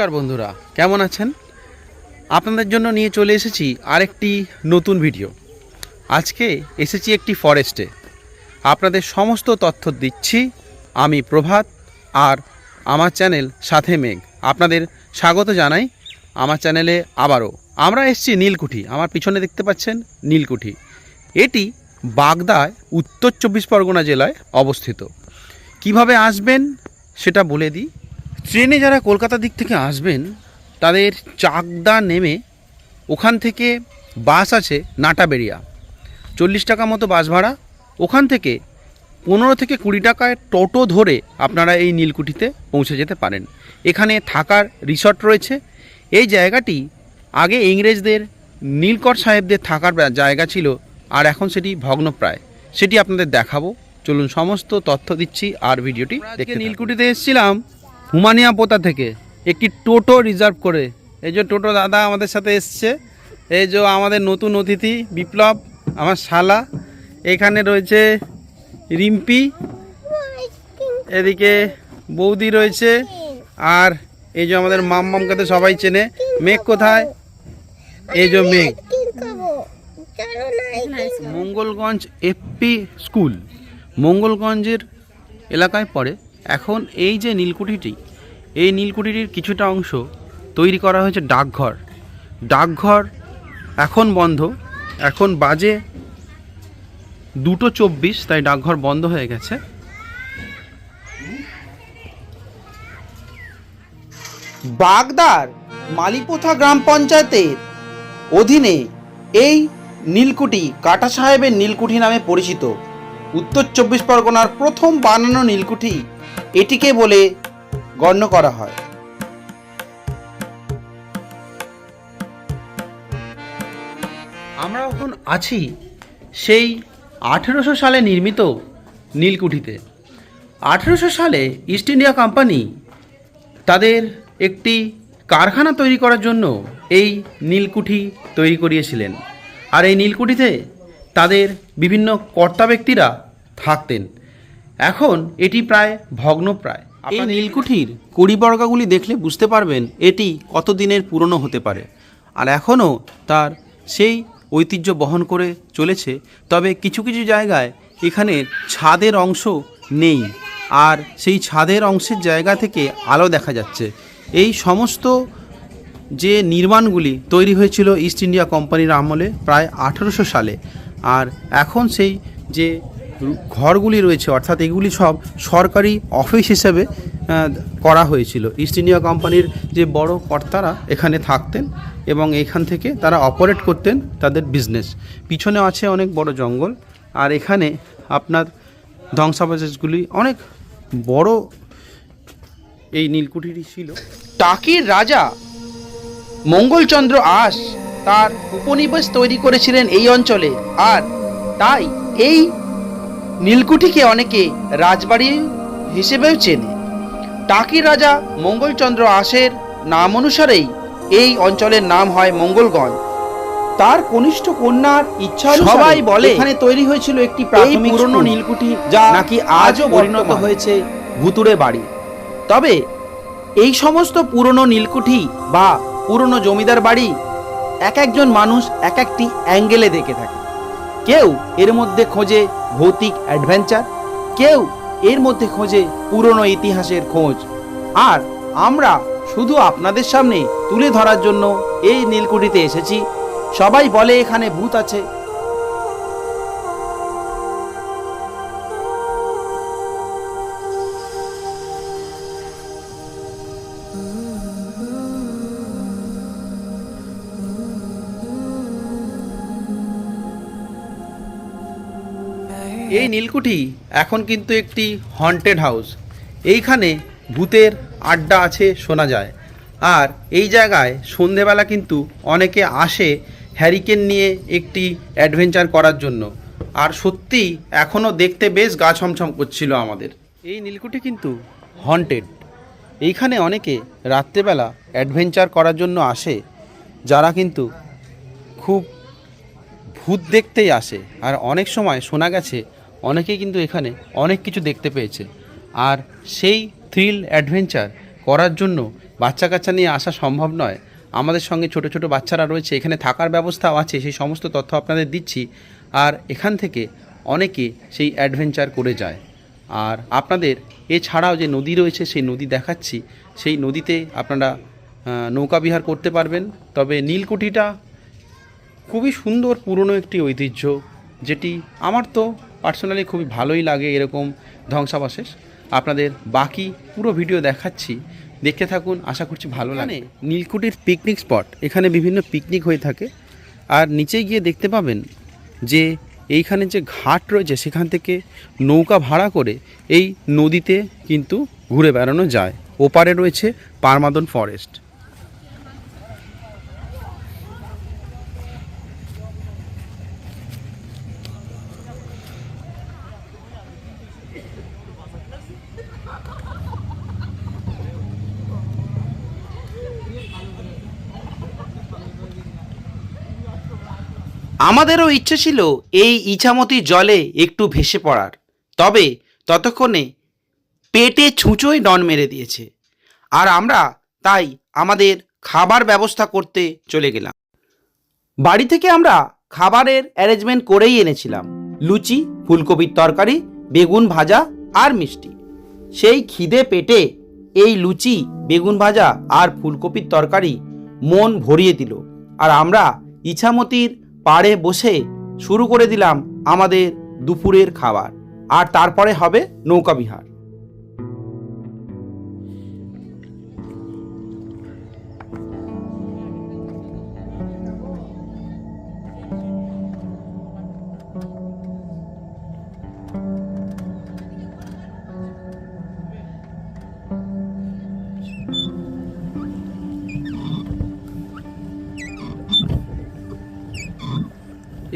নমস্কার বন্ধুরা, কেমন আছেন? আপনাদের জন্য নিয়ে চলে এসেছি আরেকটি নতুন ভিডিও। আজকে এসেছি একটি ফরেস্টে আপনাদের সমস্ত তথ্য দিচ্ছি, আমি প্রভাত আর আমার চ্যানেল সাথে মেঘ। আপনাদের স্বাগত জানাই আমার চ্যানেলে আবারও। আমরা এসেছি নীলকুঠি, আমার পিছনে দেখতে পাচ্ছেন নীলকুঠি। এটি বাগদায়, উত্তর চব্বিশ পরগনা জেলায় অবস্থিত। কীভাবে আসবেন সেটা বলে দিই। ট্রেনে যারা কলকাতার দিক থেকে আসবেন তাদের চাকদা নেমে ওখান থেকে বাস আছে নাটাবেরিয়া চল্লিশ টাকা মতো বাস ভাড়া। ওখান থেকে পনেরো থেকে কুড়ি টাকায় টোটো ধরে আপনারা এই নীলকুঠিতে পৌঁছে যেতে পারেন। এখানে থাকার রিসর্ট রয়েছে। এই জায়গাটি আগে ইংরেজদের নীলকর সাহেবদের থাকার জায়গা ছিল আর এখন সেটি ভগ্নপ্রায়। সেটি আপনাদের দেখাবো। চলুন সমস্ত তথ্য দিচ্ছি আর ভিডিওটি দেখে নীলকুঠিতে এসেছিলাম। হুমানিয়া পোতা থেকে একটি টোটো রিজার্ভ করে। এই যে টোটো দাদা আমাদের সাথে এসছে, এই যে আমাদের নতুন অতিথি বিপ্লব, আমার শালা। এখানে রয়েছে রিম্পি, এদিকে বৌদি রয়েছে, আর এই যে আমাদের মাম মামকে তো সবাই চেনে। মেঘ কোথায়? এই যে মেঘ। Mangalganj FP school. মঙ্গলগঞ্জের এলাকায় পড়ে। এখন এই যে নীলকুঠিটি, এই নীলকুঠিটির কিছুটা অংশ তৈরি করা হয়েছে ডাকঘর। ডাকঘর এখন বন্ধ, এখন বাজে দুটো চব্বিশ, তাই ডাকঘর বন্ধ হয়ে গেছে। বাগদার মালিপোথা গ্রাম পঞ্চায়েতের অধীনে এই নীলকুঠি কাটা সাহেবের নীলকুঠি নামে পরিচিত। উত্তর চব্বিশ পরগনার প্রথম বানানো নীলকুঠি এটিকে বলে গণ্য করা হয়। আমরা এখন আছি সেই আঠেরোশো সালে নির্মিত নীলকুঠিতে। আঠেরোশো সালে ইস্ট ইন্ডিয়া কোম্পানি তাদের একটি কারখানা তৈরি করার জন্য এই নীলকুঠি তৈরি করিয়েছিলেন। আর এই নীলকুঠিতে তাদের বিভিন্ন কর্তা ব্যক্তিরা থাকতেন। এখন এটি প্রায় ভগ্নপ্রায়। এই নীলকুঠির কুড়িবর্গাগুলি দেখলে বুঝতে পারবেন এটি কত দিনের পুরনো হতে পারে। আর এখনও তার সেই ঐতিহ্য বহন করে চলেছে, তবে কিছু কিছু জায়গায় এখানে ছাদের অংশ নেই, আর সেই ছাদের অংশের জায়গা থেকে আলো দেখা যাচ্ছে। এই সমস্ত যে নির্মাণগুলি তৈরি হয়েছিল ইস্ট ইন্ডিয়া কোম্পানির আমলে প্রায় আঠেরোশো সালে, আর এখন সেই যে ঘরগুলি রয়েছে, অর্থাৎ এগুলি সব সরকারি অফিস হিসেবে করা হয়েছিল। ইস্ট ইন্ডিয়া কোম্পানির যে বড় কর্তারা এখানে থাকতেন এবং এখান থেকে তারা অপারেট করতেন তাদের বিজনেস পিছনে আছে অনেক বড় জঙ্গল, আর এখানে আপনার ধ্বংসাবশেষগুলি অনেক বড় এই নীলকুঠিটি ছিল। টাকির রাজা মঙ্গলচন্দ্র আস তার উপনিবেশ তৈরি করেছিলেন এই অঞ্চলে, আর তাই এই নীলকুঠিকে অনেকে রাজবাড়ি হিসেবেও চেনে। টাকির রাজা মঙ্গলচন্দ্র আশের নাম অনুসারেই এই অঞ্চলের নাম হয় মঙ্গলগঞ্জ তার কনিষ্ঠ কন্যার ইচ্ছা সবাই বলে এখানে তৈরি হয়েছিল একটি প্রাথমিক পুরনো নীলকুঠি যা নাকি আজও পরিণত হয়েছে ভুতুড়ে বাড়ি। তবে এই সমস্ত পুরনো নীলকুঠি বা পুরনো জমিদার বাড়ি এক একজন মানুষ এক একটি অ্যাঙ্গেলে দেখে থাকে। কেউ এর মধ্যে খোঁজে ভৌতিক অ্যাডভেঞ্চার কেউ এর মধ্যে খোঁজে পুরনো ইতিহাসের খোঁজ। আর আমরা শুধু আপনাদের সামনে তুলে ধরার জন্য এই নীলকুঠিতে এসেছি। সবাই বলে এখানে ভূত আছে। এই নীলকুঠি এখন কিন্তু একটি হন্টেড হাউস এইখানে ভূতের আড্ডা আছে শোনা যায়। আর এই জায়গায় সন্ধেবেলা কিন্তু অনেকে আসে হ্যারিকেন নিয়ে একটি অ্যাডভেঞ্চার করার জন্য। আর সত্যি এখনও দেখতে বেশ গা ছমছম করছিল আমাদের। এই নীলকুঠি কিন্তু হন্টেড এইখানে অনেকে রাত্রেবেলা অ্যাডভেঞ্চার করার জন্য আসে, যারা কিন্তু খুব ভূত দেখতেই আসে। আর অনেক সময় শোনা গেছে অনেকেই কিন্তু এখানে অনেক কিছু দেখতে পেয়েছে। আর সেই থ্রিল অ্যাডভেঞ্চার করার জন্য বাচ্চা কাচ্চা নিয়ে আসা সম্ভব নয়। আমাদের সঙ্গে ছোট ছোট বাচ্চারা রয়েছে, এখানে থাকার ব্যবস্থাও আছে, সেই সমস্ত তথ্য আপনাদের দিচ্ছি। আর এখান থেকে অনেকে সেই অ্যাডভেঞ্চার করে যায়। আর আপনাদের এছাড়াও যে নদী রয়েছে, সেই নদী দেখাচ্ছি। সেই নদীতে আপনারা নৌকা বিহার করতে পারবেন। তবে নীলকুঠিটা খুবই সুন্দর, পুরনো একটি ঐতিহ্য, যেটি আমার তো পার্সোনালি খুবই ভালোই লাগে এরকম ধ্বংসাবশেষ। আপনাদের বাকি পুরো ভিডিও দেখাচ্ছি। দেখতে থাকুন আশা করছি ভালো লাগে নীলকুঠির পিকনিক স্পট এখানে বিভিন্ন পিকনিক হয়ে থাকে। আর নিচে গিয়ে দেখতে পাবেন যে এইখানে যে ঘাট রয়েছে সেখান থেকে নৌকা ভাড়া করে এই নদীতে কিন্তু ঘুরে বেড়ানো যায়। ওপারে রয়েছে পারমাদন ফরেস্ট আমাদেরও ইচ্ছে ছিল এই ইছামতি জলে একটু ভেসে পড়ার। তবে ততক্ষণে পেটে ছুঁচোই ডন মেরে দিয়েছে। আর আমরা তাই আমাদের খাবার ব্যবস্থা করতে চলে গেলাম। বাড়ি থেকে আমরা খাবারের অ্যারেঞ্জমেন্ট করেই এনেছিলাম। লুচি, ফুলকপির তরকারি, বেগুন ভাজা আর মিষ্টি। সেই খিদে পেটে এই লুচি, বেগুন ভাজা আর ফুলকপির তরকারি মন ভরিয়ে দিল। আর আমরা ইছামতির পাড়ে বসে শুরু করে দিলাম আমাদের দুপুরের খাবার। আর তারপরে হবে নৌকা বিহার।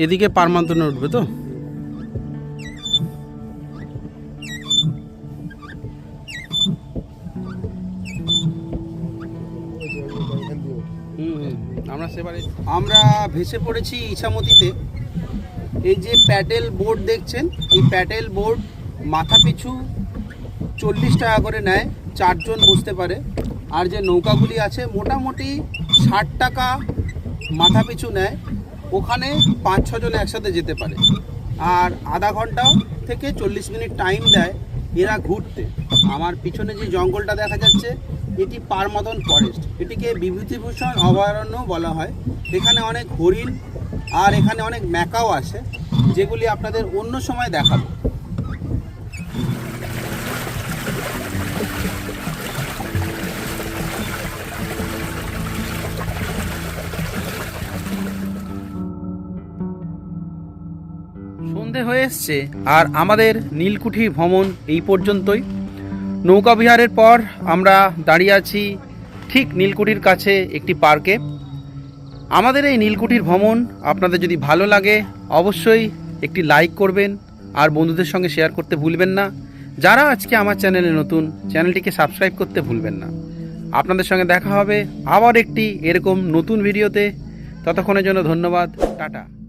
এদিকে পারমান্তনে উঠবে তো? আমরা আমরা ভেসে পড়েছি ইছামতিতে। এই যে প্যাডেল বোর্ড দেখছেন, এই প্যাডেল বোর্ড মাথা পিছু চল্লিশ টাকা করে নেয়, চারজন বসতে পারে। আর যে নৌকাগুলি আছে, মোটামুটি ষাট টাকা মাথা পিছু নেয়। ওখানে পাঁচ ছজন একসাথে যেতে পারে। আর আধা ঘণ্টা থেকে চল্লিশ মিনিট টাইম দেয় এরা ঘুরতে। আমার পিছনে যে জঙ্গলটা দেখা যাচ্ছে, এটি পারমাদন ফরেস্ট এটিকে বিভূতিভূষণ অভয়ারণ্য বলা হয়। এখানে অনেক হরিণ আর এখানে অনেক ম্যাকাও আছে যেগুলি আপনাদের অন্য সময় দেখাবো। সন্ধে হয়ে এসছে। আর আমাদের নীলকুঠি ভ্রমণ এই পর্যন্তই। নৌকা বিহারের পর আমরা দাঁড়িয়ে আছি ঠিক নীলকুঠির কাছে একটি পার্কে। আমাদের এই নীলকুঠির ভ্রমণ আপনাদের যদি ভালো লাগে, অবশ্যই একটি লাইক করবেন আর বন্ধুদের সঙ্গে শেয়ার করতে ভুলবেন না। যারা আজকে আমার চ্যানেলে নতুন, চ্যানেলটিকে সাবস্ক্রাইব করতে ভুলবেন না। আপনাদের সঙ্গে দেখা হবে আবার একটি এরকম নতুন ভিডিওতে। ততক্ষণের জন্য ধন্যবাদ। টাটা।